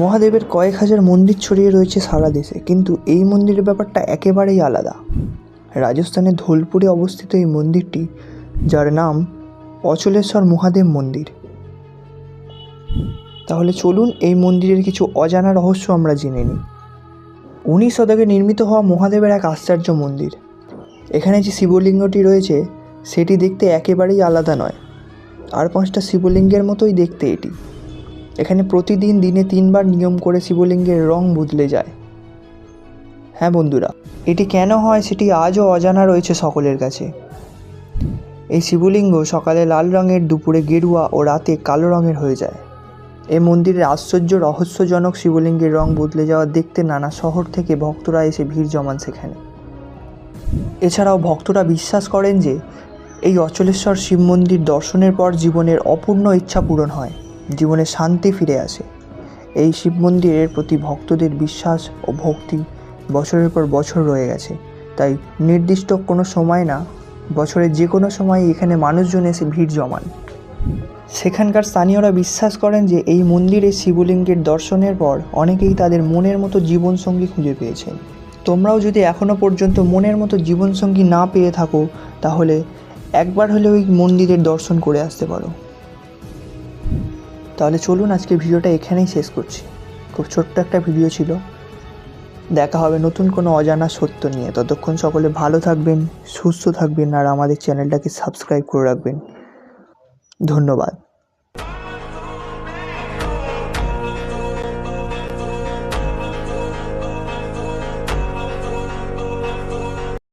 মহাদেবের কয়েক হাজার মন্দির ছড়িয়ে রয়েছে সারা দেশে, কিন্তু এই মন্দিরের ব্যাপারটা একেবারেই আলাদা। রাজস্থানের ধোলপুরে অবস্থিত এই মন্দিরটি, যার নাম অচলেশ্বর মহাদেব মন্দির। তাহলে চলুন এই মন্দিরের কিছু অজানা রহস্য আমরা জেনে নিই। উনিশ শতকে নির্মিত হওয়া মহাদেবের এক আশ্চর্য মন্দির। এখানে যে শিবলিঙ্গটি রয়েছে, সেটি দেখতে একেবারেই আলাদা নয়। আর পাঁচটা শিবলিঙ্গের মতোই দেখতে এটি। এখানে প্রতিদিন দিনে তিনবার নিয়ম করে শিবলিঙ্গের রং বদলে যায়। হ্যাঁ বন্ধুরা, এটি কেন হয় সেটি আজও অজানা রয়েছে সকলের কাছে। এই শিবলিঙ্গ সকালে লাল রঙের, দুপুরে গেরুয়া ও রাতে কালো রঙের হয়ে যায়। এই মন্দিরের আশ্চর্য রহস্যজনক শিবলিঙ্গের রং বদলে যাওয়া দেখতে নানা শহর থেকে ভক্তরা এসে ভিড় জমান সেখানে। এছাড়াও ভক্তরা বিশ্বাস করেন যে, এই অচলেশ্বর শিব মন্দির দর্শনের পর জীবনের অপূর্ণ ইচ্ছা পূরণ হয়। জীবনে শান্তি ফিরে আসে। এই শিব মন্দিরের প্রতি ভক্তদের বিশ্বাস ও ভক্তি বছরের পর বছর রয়ে গেছে। তাই নির্দিষ্ট কোনো সময় না, বছরের যে কোনো সময় এখানে মানুষজন এসে ভিড় জমান। সেখানকার স্থানীয়রা বিশ্বাস করেন যে এই মন্দিরে শিবলিঙ্গের দর্শনের পর অনেকেই তাদের মনের মতো জীবনসঙ্গী খুঁজে পেয়েছেন তোমরাও যদি এখনও পর্যন্ত মনের মতো জীবনসঙ্গী না পেয়ে থাকো, তাহলে একবার হলেও এই মন্দিরের দর্শন করে আসতে পারো। তাহলে চলুন আজকে ভিডিওটা এখানেই শেষ করছি। খুব ছোট্ট একটা ভিডিও ছিল। দেখা হবে নতুন কোনো অজানা সত্য নিয়ে। ততক্ষণ সকলে ভালো থাকবেন, সুস্থ থাকবেন আর আমাদের চ্যানেলটাকে সাবস্ক্রাইব করে রাখবেন। ধন্যবাদ।